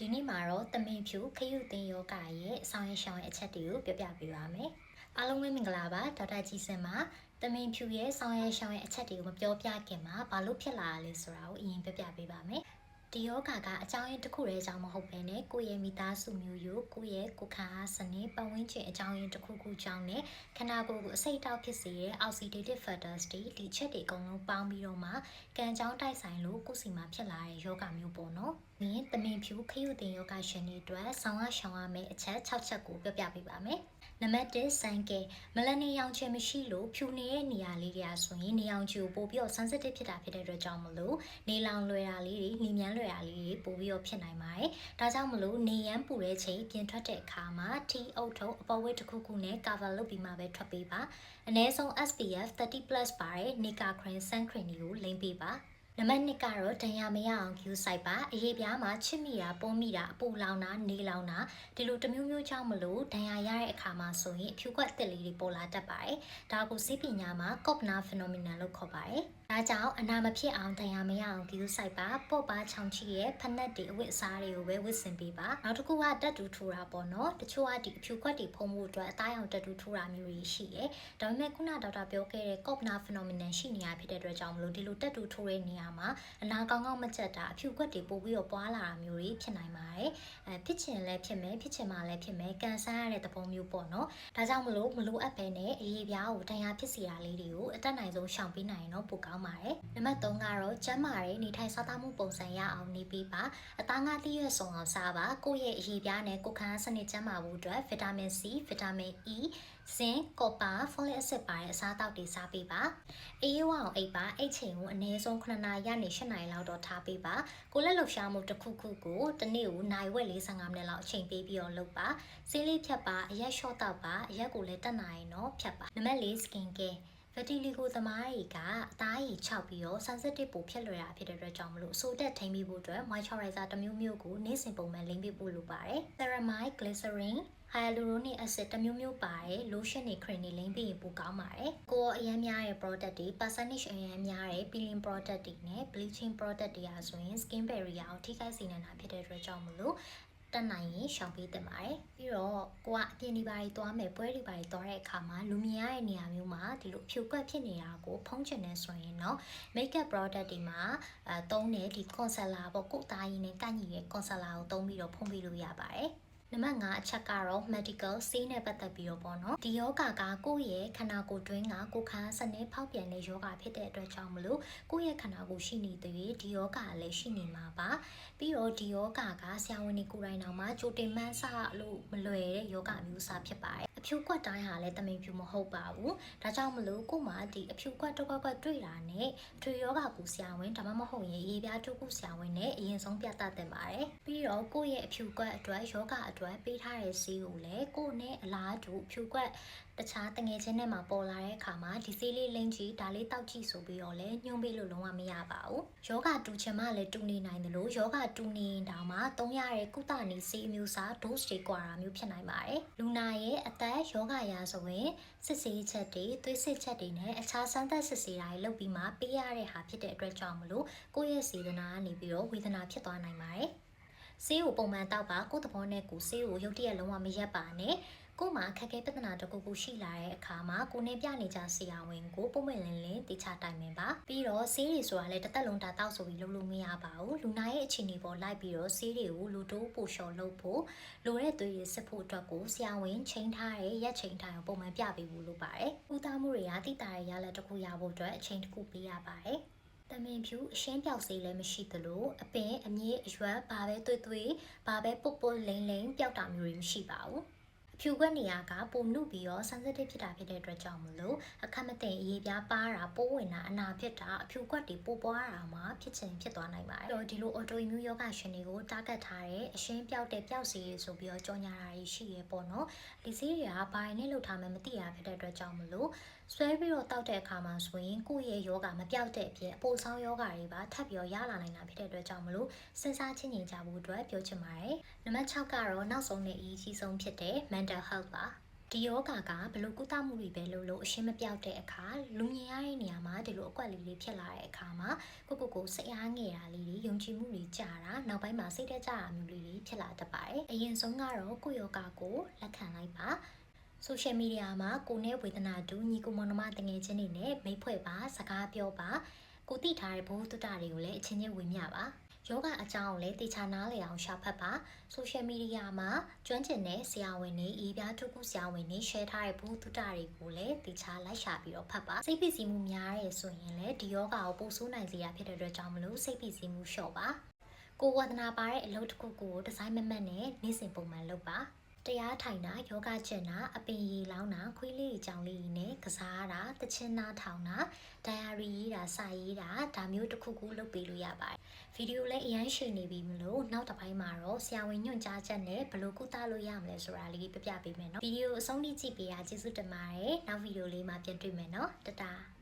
ဒီနေ့မှာတော့တမင်ဖြူခရုတင်ယောဂရဲ့အဆောင်ရရှောင်းရဲ့အချက်တွေကိုပြောပြပေးပါမယ်။အားလုံးပဲမင်္ဂလာပါဒေါက်တာကြီးစင်ပါတမင်ဖြူရဲ့ဆောင်ရရှောင်းရဲ့အချက်တွေကိုမပြောပြခင်မှာဘာလို့ဖြစ်လာရလဲဆိုတာကိုအရင်ပြောပြပေးပါမယ်။ဒီယောဂကအကြောင်းရင်းတစ်ခုတည်းကြောင့်မဟုတ်ဘဲနဲ့ကိုယ့်ရဲ့မိသားစုမျိုးရိုးကိုယ့်ရဲ့ကိုယ်ခံအားစနစ်ပတ်ဝန်းကျင်အကြောင်းရင်းတစ်ခုခုကြောင့်နဲ့ခန္ဓာကိုယ်ကိုအဆိပ်တောက်ဖြစ်စေတဲ့ oxidative factors တွေဒီချက်တွေအကုန်လုံးပေါင်းပြီးတော့မှကံကြောင်းတိုက်ဆိုင်လို့ကိုယ်စီမှာဖြစ်လာတဲ့ယောဂမျိုးပေါ့နော်။ဒီတမင်ဖြူခရုတင်ယောဂရှင်တွေအတွက်ဆောင်းရရှောင်းရမယ့်အချက်6ချက်ကိုပြောပြပေးပါမယ်။နံပါတ်1စံကဲမလနေရောင်ချင်မရှိလို့ဖြူနေတဲ့နေရာလေးတွေကဆိုရင်နေရောင်ချီကိုပို့ပြီးတော့ sensitive ဖြစ်တာဖြစ်တဲ့အတွက်ကြောင့်မလို့နေလောင်လွယ်တာလေးတွေနေမြန်းလွယ်တာလေးတွေပို့ပြီးတော့ဖြစ်နိုင်ပါတယ်။ဒါကြောင့်မလို့နေရန်ပူတဲ့ချိန်ပြင်ထွက်တဲ့အခါမှာ T အုပ်ထုပ်အပေါ်ဝတ်တစ်ခုခုနဲ့ cover လုပ်ပြီးမှပဲထွက်ပေးပါ။အနည်းဆုံး SPF 30+ ပါတဲ့ Nika Cream Sun Cream ကိုလိမ့်ပေးပါ။ နံပါတ်2ကတော့ဒဏ်ရာမရအောင် queue site ပါအရေးပြားမှာချစ်မိတာပုံမိတာအပူလောင်တာနေလောင်တာဒီလိုတစ်မျိုးမျိုးကြောင့်မလို့ဒဏ်ရာရတဲ့အခါမှာဆိုရင်အဖြူကွက်တစ်လေးတွေပေါ်လာတတ်ပါတယ်ဒါကိုစိပညာမှာ Kopner phenomenon လို့ခေါ်ပါတယ်ဒါကြောင့်အနာမဖြစ်အောင်ဒဏ်ရာမရအောင် queue site ပါပေါ့ပါချောင်ချီရဲ့ဖက်နက်တွေအဝတ်အစားတွေကိုပဲဝတ်ဆင်ပေးပါနောက်တစ်ခုကတက်တူထူတာပေါ့နော်တချို့ကဒီအဖြူကွက်တွေဖုံးဖို့အတွက်အသားရောင်တက်တူထူတာမျိုးတွေရှိတယ်ဒါပေမဲ့ခုနဒေါက်တာပြောခဲ့တဲ့ Kopner phenomenon ရှိနေရဖြစ်တဲ့အတွက်ကြောင့်မလို့ဒီလိုတက်တူထူတဲ့နေရာမှာအနာကောင်းကောင်းမချက်တာအဖြူခွက်တွေပို့ပြီးတော့ပွားလာတာမျိုးတွေဖြစ်နိုင်ပါတယ်အဲဖြစ်ချင်လည်းဖြစ်မယ်ဖြစ်ချင်မှလည်းဖြစ်မယ်ကန်ဆန်းရတဲ့သဘောမျိုးပေါ့နော်ဒါကြောင့်မလို့မလိုအပ်ပဲနဲ့အရေးပြားကိုတရားဖြစ်စီတာလေးတွေကိုအတက်နိုင်ဆုံးရှောင်ပေးနိုင်ရင်တော့ပိုကောင်းပါတယ်နံပါတ်3ကတော့ကျန်းမာတဲ့နေထိုင်စားသောက်မှုပုံစံရအောင်နေပေးပါအသားငါးသီးရွက်စုံအောင်စားပါကိုယ့်ရဲ့အရေးပြားနဲ့ကိုယ်ခံစနစ်ကျန်းမာဖို့အတွက်ဗီတာမင် C ဗီတာမင် E ဇင်ကောပါဖိုလစ်အဆစ်ပါတဲ့အစားအသောက်တွေစားပေးပါအေးဝအောင်အိပ်ပါအိတ်ချိန်ကိုအနည်းဆုံး9နာရီကနေ10နာရီလောက်တော့ထားပေးပါကိုလက်လှုပ်ရှားမှုတစ်ခုခုကိုတစ်နေ့ကိုနိုင်ဝက်45မိနစ်လောက်အချိန်ပေးပြီးတော့လုပ်ပါဆေးလေးဖြတ်ပါအရက်လျှော့တော့ပါအရက်ကိုလည်းတက်နိုင်တော့ဖြတ်ပါနံပါတ်၄ skin care ဗတီလီကိုသမားတွေကအသားရည်ခြောက်ပြီးတော့ sensitive ပိုဖြစ်လွယ်တာဖြစ်တဲ့အတွက်ကြောင့်မလို့အဆိုးတက်ထိမ့်ပြီးဖို့အတွက် moisturizer တစ်မျိုးမျိုးကိုနေ့စဉ်ပုံမှန်လိမ့်ပေးဖို့လိုပါတယ် ceramide glycerin hyaluronic acid တစ်မျိုးမျိုးပါတယ် lotion တွေ cream တွေလိမ့်ပြီးရင်ပိုကောင်းပါတယ်ကိုယ်အရင်များတဲ့ product တွေ percentage အရင်များတဲ့ peeling product တွေနဲ့ bleaching product တွေအားဆိုရင် skin barrier ကိုထိခိုက်စေနိုင်တာဖြစ်တဲ့အတွက်ကြောင့်မလို့ တက်နိုင်ရင်ရှောင်ပေးတင်ပါတယ်ပြီးတော့ကိုကအပြင်ဒီပါတွေသွားမယ်ပွဲတွေပါတွေသွားတဲ့အခါမှာလူမြင်ရတဲ့နေရာမျိုးမှာဒီလိုဖြူကွက်ဖြစ်နေတာကိုဖုံးချင်နေဆိုရင်တော့ makeup product တွေမှာအဲသုံးတဲ့ဒီ concealer ပေါ့ကိုယ်သားရင်းနဲ့ကန့်ညီတဲ့ concealer ကိုသုံးပြီးတော့ဖုံးပေးလို့ရပါတယ် နံပါတ်5အချက်ကတော့ medical ဆေးနဲ့ပတ်သက်ပြီးတော့ပေါ့နော်ဒီယောဂကကိုယ့်ရဲ့ခန္ဓာကိုယ်တွင်းကကိုယ်ခန္ဓာစနစ်ဖောက်ပြန်တဲ့ယောဂဖြစ်တဲ့အတွက်ကြောင့်မလို့ကိုယ့်ရဲ့ခန္ဓာကိုယ်ရှိနေတဲ့ဒီယောဂကလည်းရှိနေမှာပါပြီးတော့ဒီယောဂကဆရာဝန်တွေကိုယ်တိုင်တောင်မှကြိုတင်မှန်းဆလို့မလွယ်တဲ့ယောဂမျိုးစားဖြစ်ပါတယ် အဖြူကွက်တိုင်းဟာလည်းတမင်ဖြူမဟုတ်ပါဘူးဒါကြောင့်မလို့ကို့မှာဒီအဖြူကွက်တစ်ကွက်ကွက်တွေ့တာနဲ့ထွေယောဂကူဆရာဝန်ဒါမှမဟုတ်ရင်ရေပြားထုတ်ကူဆရာဝန်နဲ့အရင်ဆုံးပြသတင်ပါတယ်ပြီးတော့ကိုယ့်ရဲ့အဖြူကွက်အတွက်ယောဂအတွက်ပေးထားတဲ့ဆေးကိုလည်းကိုယ့်နဲ့အလားတူဖြူကွက်တခြားတငယ်ချင်းနဲ့မှာပေါ်လာတဲ့အခါမှာဒီဆေးလေးလိမ့်ကြည့်ဒါလေးတောက်ကြည့်ဆိုပြီးတော့လည်းညှိုးပေးလို့လုံးဝမရပါဘူးယောဂတူချင်မှလည်းတူနေနိုင်တယ်လို့ယောဂတူနေရင်တောင်မှသုံးရတဲ့ကုသနေဆေးအမျိုးအစား dose တွေကွာတာမျိုးဖြစ်နိုင်ပါတယ်လူနာရဲ့အသက်ယောဂရာဆိုရင်စစ်ဆေးချက်တွေသွေးစစ်ချက်တွေနဲ့အခြားစမ်းသပ်စစ်ဆေးတာတွေလုပ်ပြီးမှပေးရတဲ့ဟာဖြစ်တဲ့အတွက်ကြောင့်မလို့ကိုယ့်ရဲ့စေတနာကနေပြီးတော့ဝေဒနာဖြစ်သွားနိုင်ပါတယ်ဆေးကိုပုံမှန်တောက်ပါကိုယ့်သဘောနဲ့ကိုယ်ဆေးကိုရုတ်တရက်လုံးဝမရက်ပါနဲ့ ကို့မှာခက်ခဲပြဿနာတစ်ခုခုရှိလာတဲ့အခါမှာကိုနေပြနေကြဆရာဝန်ကိုပုံမှန်လင်းလင်းတိချတိုင်ပင်ပါပြီးတော့ဆေးတွေဆိုတာလည်းတစ်သက်လုံးတာတောက်ဆိုပြီးလုပ်လို့မရပါဘူးလူနာရဲ့အခြေအနေပေါ်လိုက်ပြီးတော့ဆေးတွေကိုလူတိုးပို့လျှော်လုပ်ဖို့လိုတဲ့သွေးရစစ်ဖို့အတွက်ကိုဆရာဝန်ချိန်ထားတဲ့ရက်ချိန်တိုင်းကိုပုံမှန်ပြပေးဖို့လိုပါတယ်ဥသားမှုတွေကတိတာရဲ့ရလက်တစ်ခုရဖို့အတွက်အချိန်တစ်ခုပေးရပါတယ်တမင်ဖြူအရှင်းပြောက်စေးလည်းမရှိသလိုအပင်အမြင့်အရွက်ဘာပဲတွေ့တွေ့ဘာပဲပုတ်ပုတ်လိမ့်လိမ့်ပျောက်တာမျိုးတွေမရှိပါဘူးအ ဖြူခွက်နေရာကပုံနုပြီးတော့ sensitive ဖြစ်တာဖြစ်တဲ့အတွက်ကြောင့်မလို့အခက်မသိအရေးပြားပါတာပိုးဝင်တာအနာဖြစ်တာအဖြူခွက်တွေပိုးပွားတာမှာဖြစ်ချင်ဖြစ်သွားနိုင်ပါတယ်။တော့ဒီလို autoimmune ယောဂရှင်တွေကို target ထားတဲ့အရှင်းပြောက်တဲ့ပျောက်စီရဆိုပြီးတော့ကြော်ညာတာရှိရပေါ့နော်။ဒီဆေးတွေကဘာရင်းနဲ့လုပ်ထားမှမသိရဖြစ်တဲ့အတွက်ကြောင့်မလို့ဆွဲပြီးတော့တောက်တဲ့အခါမှာဆိုရင်ကိုယ့်ရဲ့ယောဂမပြောက်တဲ့အပြင်အပိုဆောင်ယောဂတွေပါထပ်ပြီးတော့ရလာနိုင်တာဖြစ်တဲ့အတွက်ကြောင့်မလို့စဉ်းစားချင်းချင်းကြဖို့အတွက်ပြောချင်ပါတယ်။နံပါတ်6ကတော့နောက်ဆုံးနဲ့အရေးကြီးဆုံးဖြစ်တဲ့ mental health ပါဒီယောဂါကဘယ်လိုကုသမှုတွေပဲလုပ်လို့အရှင်းမပြောက်တဲ့အခါလူမြင်ရတဲ့နေရာမှာဒီလိုအကွက်လေးလေးဖြစ်လာတဲ့အခါမှာကိုကိုကိုစိတ်အားငယ်တာလေးတွေယုံကြည်မှုတွေကြာတာနောက်ပိုင်းမှာစိတ်တက်ကြတာမျိုးလေးတွေဖြစ်လာတတ်ပါတယ်အရင်ဆုံးကတော့ကိုယ့်ယောဂါကိုလက်ခံလိုက်ပါဆိုရှယ်မီဒီယာမှာကိုနဲ့ဝေဒနာတူညီကိုမောင်နှမတငယ်ချင်းတွေနဲ့မိတ်ဖွဲ့ပါစကားပြောပါကိုသိထားတဲ့ဘိုးတုတ္တတွေကိုလည်းအချင်းချင်းဝင်မြပါ ယောဂအကြောင်းကိုလည်းတေချာနားလည်အောင်ရှာဖတ်ပါဆိုရှယ်မီဒီယာမှာကျွမ်းကျင်တဲ့ဆရာဝန်တွေဤပြားထုတ်ခုဆရာဝန်တွေ share ထားတဲ့ဘုသူတ္တတွေကိုလည်းတေချာလိုက်ရှာပြီးတော့ဖတ်ပါစိတ်ဖိစီးမှုများရဲဆိုရင်လည်းဒီယောဂကိုပို့ဆိုးနိုင်စေရဖြစ်တဲ့အတွက်ကြောင့်မလို့စိတ်ဖိစီးမှုလျှော့ပါကိုဝဒနာပါတဲ့အလုပ်တစ်ခုကိုဒီဇိုင်းမမတ်နဲ့နေ့စဉ်ပုံမှန်လုပ်ပါ တရားထိုင်တာယောဂကျင့်တာအပင်ရည်လောင်းတာခွေးလေးကြောင်လေးနဲ့ကစားတာတချင်းနာထောင်တာဒိုင်ယာရီရေးတာစာရေးတာဒါမျိုးတစ်ခုခုလုပ်ပေးလို့ရပါတယ်ဗီဒီယိုလည်းအရင်ရှိနေပြီမလို့နောက်တစ်ပိုင်းမှာတော့ဆရာဝန်ညွှန်ကြားချက်နဲ့ဘယ်လိုကုသလို့ရမလဲဆိုတာလေးပြပြပေးမယ်နော်ဗီဒီယိုအဆုံးထိကြည့်ပေးတာကျေးဇူးတင်ပါတယ်နောက်ဗီဒီယိုလေးမှာပြန်တွေ့မယ်နော်တတား